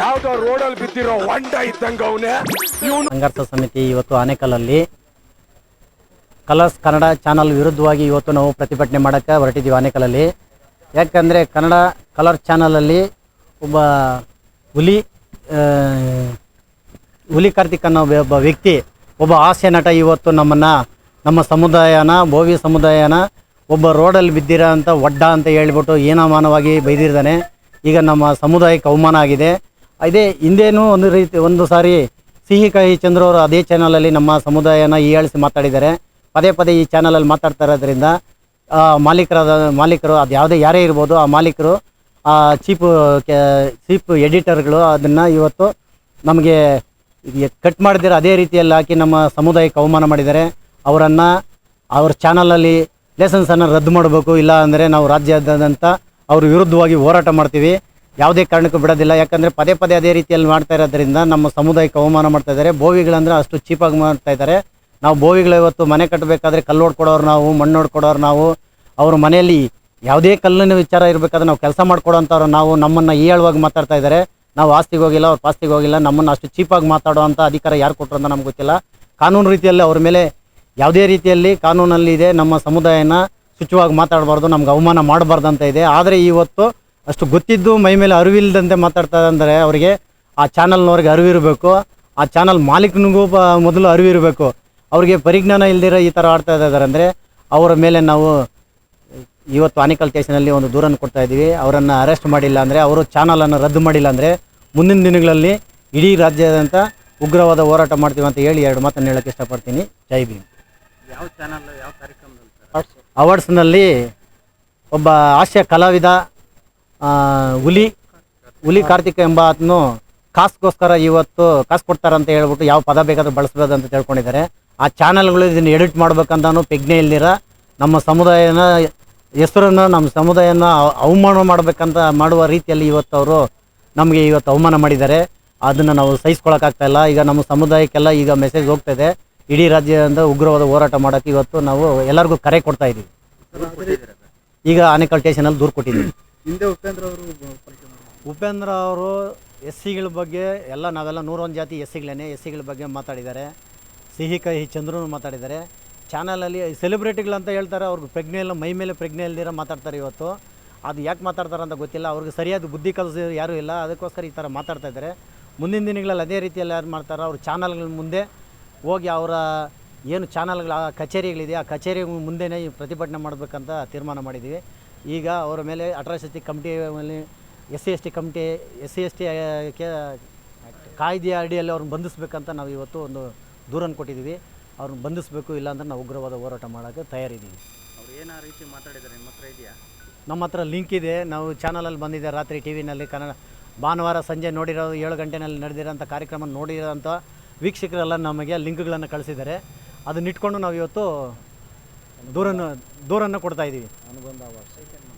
ಯಾವ್ದೋ ರೋಡಲ್ಲಿ ಬಿದ್ದಿರೋ ಹೊಂಡ ಇದ್ದಂಗ ಅವನೇ. ಸಂಘರ್ಷ ಸಮಿತಿ ಇವತ್ತು ಆನೇಕಲ್ಲಲ್ಲಿ ಕಲರ್ಸ್ ಕನ್ನಡ ಚಾನಲ್ ವಿರುದ್ಧವಾಗಿ ಇವತ್ತು ನಾವು ಪ್ರತಿಭಟನೆ ಮಾಡೋಕ್ಕೆ ಹೊರಟಿದ್ದೀವಿ ಆನೇಕಲ್ಲಲ್ಲಿ ಯಾಕಂದರೆ ಕನ್ನಡ ಕಲರ್ ಚಾನಲಲ್ಲಿ ಒಬ್ಬ ಹುಲಿ ಹುಲಿ ಕಾರ್ತಿಕ್ ಅನ್ನೋ ಒಬ್ಬ ವ್ಯಕ್ತಿ, ಒಬ್ಬ ಹಾಸ್ಯ ನಟ ಇವತ್ತು ನಮ್ಮನ್ನು, ನಮ್ಮ ಸಮುದಾಯನ, ಭೋವಿ ಸಮುದಾಯನ ಒಬ್ಬ ರೋಡಲ್ಲಿ ಬಿದ್ದಿರೋ ಅಂತ ಒಡ್ಡ ಅಂತ ಹೇಳ್ಬಿಟ್ಟು ಏನಮಾನವಾಗಿ ಬೈದಿರ್ತಾನೆ ಈಗ ನಮ್ಮ ಸಮುದಾಯಕ್ಕೆ ಅವಮಾನ ಆಗಿದೆ. ಇದೇ ಹಿಂದೇನು ಒಂದು ರೀತಿ ಒಂದು ಸಾರಿ ಸಿಹಿ ಕಹಿ ಚಂದ್ರ ಅವರು ಅದೇ ಚಾನಲಲ್ಲಿ ನಮ್ಮ ಸಮುದಾಯನ ಹೀಯಾಳಿಸಿ ಮಾತಾಡಿದ್ದಾರೆ. ಪದೇ ಪದೇ ಈ ಚಾನಲಲ್ಲಿ ಮಾತಾಡ್ತಾ ಇರೋದ್ರಿಂದ ಮಾಲೀಕರಾದ ಮಾಲೀಕರು ಅದು ಯಾವುದೇ ಯಾರೇ ಇರ್ಬೋದು ಆ ಮಾಲೀಕರು, ಆ ಚೀಪ್ ಚೀಪ್ ಎಡಿಟರ್ಗಳು ಅದನ್ನು ಇವತ್ತು ನಮಗೆ ಕಟ್ ಮಾಡಿದಿರ ಅದೇ ರೀತಿಯಲ್ಲಿ ಹಾಕಿ ನಮ್ಮ ಸಮುದಾಯಕ್ಕೆ ಅವಮಾನ ಮಾಡಿದ್ದಾರೆ. ಅವರನ್ನು ಅವ್ರ ಚಾನಲಲ್ಲಿ ಲೈಸೆನ್ಸನ್ನು ರದ್ದು ಮಾಡಬೇಕು. ಇಲ್ಲ ಅಂದರೆ ನಾವು ರಾಜ್ಯಾದ್ಯಂತ ಅವ್ರ ವಿರುದ್ಧವಾಗಿ ಹೋರಾಟ ಮಾಡ್ತೀವಿ. ಯಾವುದೇ ಕಾರಣಕ್ಕೂ ಬಿಡೋದಿಲ್ಲ. ಯಾಕಂದರೆ ಪದೇ ಪದೇ ಅದೇ ರೀತಿಯಲ್ಲಿ ಮಾಡ್ತಾ ಇರೋದ್ರಿಂದ ನಮ್ಮ ಸಮುದಾಯಕ್ಕೆ ಅವಮಾನ ಮಾಡ್ತಾ ಇದ್ದಾರೆ. ಬೋವಿಗಳಂದ್ರೆ ಅಷ್ಟು ಚೀಪಾಗಿ ಮಾಡ್ತಾ ಇದ್ದಾರೆ. ನಾವು ಬೋವಿಗಳು ಇವತ್ತು ಮನೆ ಕಟ್ಟಬೇಕಾದ್ರೆ ಕಲ್ಲು ಹೊಡ್ಕೊಡೋರು ನಾವು, ಮಣ್ಣು ಹೊಡ್ಕೊಡೋರು ನಾವು. ಅವ್ರ ಮನೆಯಲ್ಲಿ ಯಾವುದೇ ಕಲ್ಲಿನ ವಿಚಾರ ಇರಬೇಕಾದ್ರೆ ನಾವು ಕೆಲಸ ಮಾಡ್ಕೊಡೋಂಥವ್ರು ನಾವು. ನಮ್ಮನ್ನು ಹೀಯಾಳವಾಗಿ ಮಾತಾಡ್ತಾ ಇದ್ದಾರೆ. ನಾವು ಆಸ್ತಿಗೆ ಹೋಗಿಲ್ಲ, ಅವ್ರ ಪಾಸ್ತಿಗೆ ಹೋಗಿಲ್ಲ. ನಮ್ಮನ್ನು ಅಷ್ಟು ಚೀಪಾಗಿ ಮಾತಾಡುವಂಥ ಅಧಿಕಾರ ಯಾರು ಕೊಟ್ಟರು ಅಂತ ನಮ್ಗೆ ಗೊತ್ತಿಲ್ಲ. ಕಾನೂನು ರೀತಿಯಲ್ಲಿ ಅವ್ರ ಮೇಲೆ ಯಾವುದೇ ರೀತಿಯಲ್ಲಿ ಕಾನೂನಲ್ಲಿ ಇದೆ ನಮ್ಮ ಸಮುದಾಯನ ಶುಚಿವಾಗಿ ಮಾತಾಡಬಾರ್ದು, ನಮ್ಗೆ ಅವಮಾನ ಮಾಡಬಾರ್ದು ಅಂತ ಇದೆ. ಆದರೆ ಇವತ್ತು ಅಷ್ಟು ಗೊತ್ತಿದ್ದು ಮೈ ಮೇಲೆ ಅರಿವಿಲ್ಲದಂತೆ ಮಾತಾಡ್ತಾ ಅಂದರೆ ಅವರಿಗೆ. ಆ ಚಾನಲ್ನವ್ರಿಗೆ ಅರಿವಿರಬೇಕು. ಆ ಚಾನಲ್ ಮಾಲೀಕನಿಗೂ ಮೊದಲು ಅರಿವಿರಬೇಕು. ಅವರಿಗೆ ಪರಿಜ್ಞಾನ ಇಲ್ದಿರೋ ಈ ಥರ ಆಡ್ತಾ ಇದ್ದಾರೆ ಅಂದರೆ ಅವರ ಮೇಲೆ ನಾವು ಇವತ್ತು ಆನಿಕಲ್ ಕೇಸಿನಲ್ಲಿ ಒಂದು ದೂರನ್ನು ಕೊಡ್ತಾ ಇದ್ದೀವಿ. ಅವರನ್ನು ಅರೆಸ್ಟ್ ಮಾಡಿಲ್ಲ ಅಂದರೆ ಅವರು ಚಾನಲನ್ನು ರದ್ದು ಮಾಡಿಲ್ಲ ಅಂದರೆ ಮುಂದಿನ ದಿನಗಳಲ್ಲಿ ಇಡೀ ರಾಜ್ಯಾದ್ಯಂತ ಉಗ್ರವಾದ ಹೋರಾಟ ಮಾಡ್ತೀವಿ ಅಂತ ಹೇಳಿ ಎರಡು ಮಾತನ್ನು ಹೇಳೋಕ್ಕೆ ಇಷ್ಟಪಡ್ತೀನಿ. ಜೈ ಭೀಮ್. ಯಾವ ಚಾನಲ್ ಯಾವ ಕಾರ್ಯಕ್ರಮದಲ್ಲಿ ಅವಾರ್ಡ್ಸ್ನಲ್ಲಿ ಒಬ್ಬ ಹಾಸ್ಯ ಕಲಾವಿದ ಹುಲಿ ಹುಲಿ ಕಾರ್ತಿಕ್ ಎಂಬ ಆತನು ಕಾಸ್ಗೋಸ್ಕರ ಇವತ್ತು ಕಾಸು ಕೊಡ್ತಾರಂತ ಹೇಳ್ಬಿಟ್ಟು ಯಾವ ಪದ ಬೇಕಾದ್ರೂ ಬಳಸ್ಬೋದು ಅಂತ ತಿಳ್ಕೊಂಡಿದ್ದಾರೆ. ಆ ಚಾನಲ್ಗಳು ಇದನ್ನು ಎಡಿಟ್ ಮಾಡ್ಬೇಕಂತಾನು ಪ್ರಜ್ಞೆ ಇಲ್ಲಿರ ನಮ್ಮ ಸಮುದಾಯನ ಹೆಸರನ್ನು, ನಮ್ಮ ಸಮುದಾಯನ ಅವ- ಅವಮಾನ ಮಾಡಬೇಕಂತ ಮಾಡುವ ರೀತಿಯಲ್ಲಿ ಇವತ್ತು ಅವರು ನಮಗೆ ಇವತ್ತು ಅವಮಾನ ಮಾಡಿದ್ದಾರೆ. ಅದನ್ನು ನಾವು ಸಹಿಸ್ಕೊಳಕ್ಕಾಗ್ತಾ ಇಲ್ಲ. ಈಗ ನಮ್ಮ ಸಮುದಾಯಕ್ಕೆಲ್ಲ ಈಗ ಮೆಸೇಜ್ ಹೋಗ್ತಾ ಇದೆ ಇಡೀ ರಾಜ್ಯದಿಂದ ಉಗ್ರವಾದ ಹೋರಾಟ ಮಾಡೋಕ್ಕೆ ಇವತ್ತು ನಾವು ಎಲ್ಲರಿಗೂ ಕರೆ ಕೊಡ್ತಾ ಇದ್ದೀವಿ. ಈಗ ಆನೇಕಲ್ ಸ್ಟೇಷನಲ್ಲಿ ದೂರು ಕೊಟ್ಟಿದ್ದೀವಿ. ಹಿಂದೆ ಉಪೇಂದ್ರ ಅವರು. ಉಪೇಂದ್ರ ಅವರು ಎಸ್ ಸಿಗಳ ಬಗ್ಗೆ ಎಲ್ಲ, ನಾವೆಲ್ಲ ನೂರೊಂದು ಜಾತಿ ಎಸ್ ಸಿಗಳೇ ಎಸ್ ಸಿಗಳ ಬಗ್ಗೆ ಮಾತಾಡಿದ್ದಾರೆ. ಸಿಹಿ, ಕಹಿ, ಚಂದ್ರನು ಮಾತಾಡಿದ್ದಾರೆ. ಚಾನಲಲ್ಲಿ ಸೆಲೆಬ್ರಿಟಿಗಳಂತ ಹೇಳ್ತಾರೆ, ಅವ್ರಿಗೆ ಪ್ರಜ್ಞೆ ಇಲ್ಲ, ಮೈ ಮೇಲೆ ಪ್ರಜ್ಞೆ ಇಲ್ದಿರ ಮಾತಾಡ್ತಾರೆ ಇವತ್ತು. ಅದು ಯಾಕೆ ಮಾತಾಡ್ತಾರೆ ಅಂತ ಗೊತ್ತಿಲ್ಲ, ಅವ್ರಿಗೆ ಸರಿಯಾದ ಬುದ್ಧಿ ಕಲಸ ಯಾರೂ ಇಲ್ಲ, ಅದಕ್ಕೋಸ್ಕರ ಈ ಥರ ಮಾತಾಡ್ತಾ ಇದ್ದಾರೆ. ಮುಂದಿನ ದಿನಗಳಲ್ಲಿ ಅದೇ ರೀತಿಯಲ್ಲಿ ಯಾರು ಮಾಡ್ತಾರೆ ಅವ್ರ ಚಾನಲ್ಗಳ ಮುಂದೆ ಹೋಗಿ ಅವರ ಏನು ಚಾನಲ್ಗಳ, ಆ ಕಚೇರಿಗಳಿದೆ, ಆ ಕಚೇರಿ ಮುಂದೆನೇ ಈ ಪ್ರತಿಭಟನೆ ಮಾಡಬೇಕಂತ ತೀರ್ಮಾನ ಮಾಡಿದ್ದೀವಿ. ಈಗ ಅವರ ಮೇಲೆ ಅಟ್ರಾಸಿಟಿ ಕಮಿಟಿ ಮೇಲೆ S C S T committee S C S T ಕಾಯ್ದೆಯ ಅಡಿಯಲ್ಲಿ ಅವ್ರನ್ನ ಬಂಧಿಸ್ಬೇಕಂತ ನಾವು ಇವತ್ತು ಒಂದು ದೂರನ್ನು ಕೊಟ್ಟಿದ್ದೀವಿ. ಅವ್ರನ್ನ ಬಂಧಿಸಬೇಕು ಇಲ್ಲಾಂದ್ರೆ ನಾವು ಉಗ್ರವಾದ ಹೋರಾಟ ಮಾಡೋಕ್ಕೆ ತಯಾರಿದ್ದೀವಿ. ಅವ್ರು ಏನೋ ರೀತಿ ಮಾತಾಡಿದ್ದಾರೆ? ನಿಮ್ಮ ಹತ್ರ ಇದೆಯಾ? ನಮ್ಮ ಹತ್ರ ಲಿಂಕ್ ಇದೆ. ನಾವು ಚಾನಲಲ್ಲಿ ಬಂದಿದೆ ರಾತ್ರಿ ಟಿ ವಿನಲ್ಲಿ. ಕನ್ನಡ ಭಾನುವಾರ ಸಂಜೆ ನೋಡಿರೋ ಏಳು ಗಂಟೆನಲ್ಲಿ ನಡೆದಿರೋಂಥ ಕಾರ್ಯಕ್ರಮ ನೋಡಿರೋಂಥ ವೀಕ್ಷಕರೆಲ್ಲ ನಮಗೆ ಲಿಂಕ್ಗಳನ್ನು ಕಳಿಸಿದ್ದಾರೆ. ಅದನ್ನಿಟ್ಕೊಂಡು ನಾವು ಇವತ್ತು ದೂರನ್ನು ದೂರನ್ನು ಕೊಡ್ತಾ ಇದ್ದೀವಿ. ಅನುಬಂಧ ಅವಾರ್ಡ್ಸ್